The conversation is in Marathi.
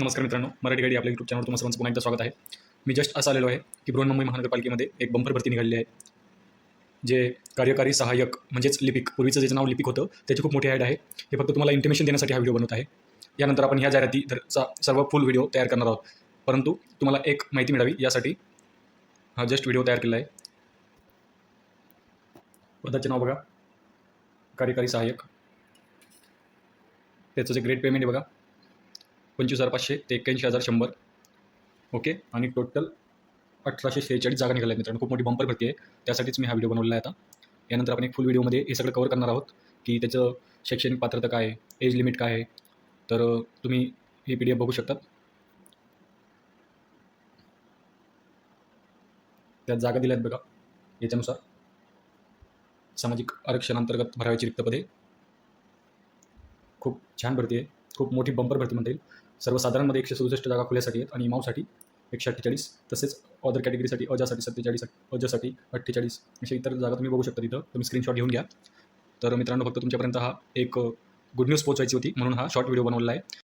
नमस्कार मित्रांनो मराठी गाडी आपल्या यूट्यूब चॅनल तुम्हाला सर्वांचं पुन्हा एकदा स्वागत आहे. मी जस्ट असं आलेलो आहे की बृहन्मुंबई महानगरपालिकेमध्ये एक बंपर भरती निघालेली आहे. जे कार्यकारी सहाय्यक म्हणजेच लिपिक पूर्वीचं जे नाव लिपिक होतं त्याची खूप मोठी ॲड आहे. हे फक्त तुम्हाला इन्फॉर्मेशन देण्यासाठी हा व्हिडिओ बनवत आहे. यानंतर आपण ह्या जाहिरातीचा सर्व फुल व्हिडिओ तयार करणार आहोत. परंतु तुम्हाला एक माहिती मिळावी यासाठी हा जस्ट व्हिडिओ तयार केला आहे. पदाचे नाव बघा. कार्यकारी सहाय्यक. त्याचं जे ग्रेट पेमेंट आहे बघा. पंचवीस हजार पाचशे ते एक्क्याऐंशी हजार शंभर. ओके? आणि टोटल अठराशे शेहेचाळीस जागा निघाल्या मित्रांनो. खूप मोठी बंपर भरती आहे. त्यासाठीच मी हा व्हिडिओ बनवलेला आहे आता. यानंतर आपण एक फुल व्हिडिओमध्ये हे सगळं कवर करणार आहोत की त्याचं शैक्षणिक पात्रता काय आहे एज लिमिट काय आहे. तर तुम्ही ही पी डी एफ बघू शकतात त्यात जागा दिल्या आहेत बघा याच्यानुसार. सामाजिक आरक्षणांतर्गत भरावयाची रिक्त पदे. खूप छान भरती आहे. खूप मोठी बंपर भरती म्हणता येईल. सर्वसाधारणमध्ये एकशे सदुसष्ट जागा खुल्यासाठी आहेत आणि माऊसाठी एकशे अठ्ठेचाळीस तसेच अदर कॅटेगरीसाठी अजासाठी सत्तेचाळीस अजासाठी अठ्ठेचाळीस अशा इतर जागा तुम्ही बघू शकता तिथं. तुम्ही स्क्रीनशॉट घेऊन घ्या. तर मित्रांनो फक्त तुमच्यापर्यंत हा एक गुड न्यूज पोहोचायची होती म्हणून हा शॉर्ट व्हिडिओ बनवला आहे.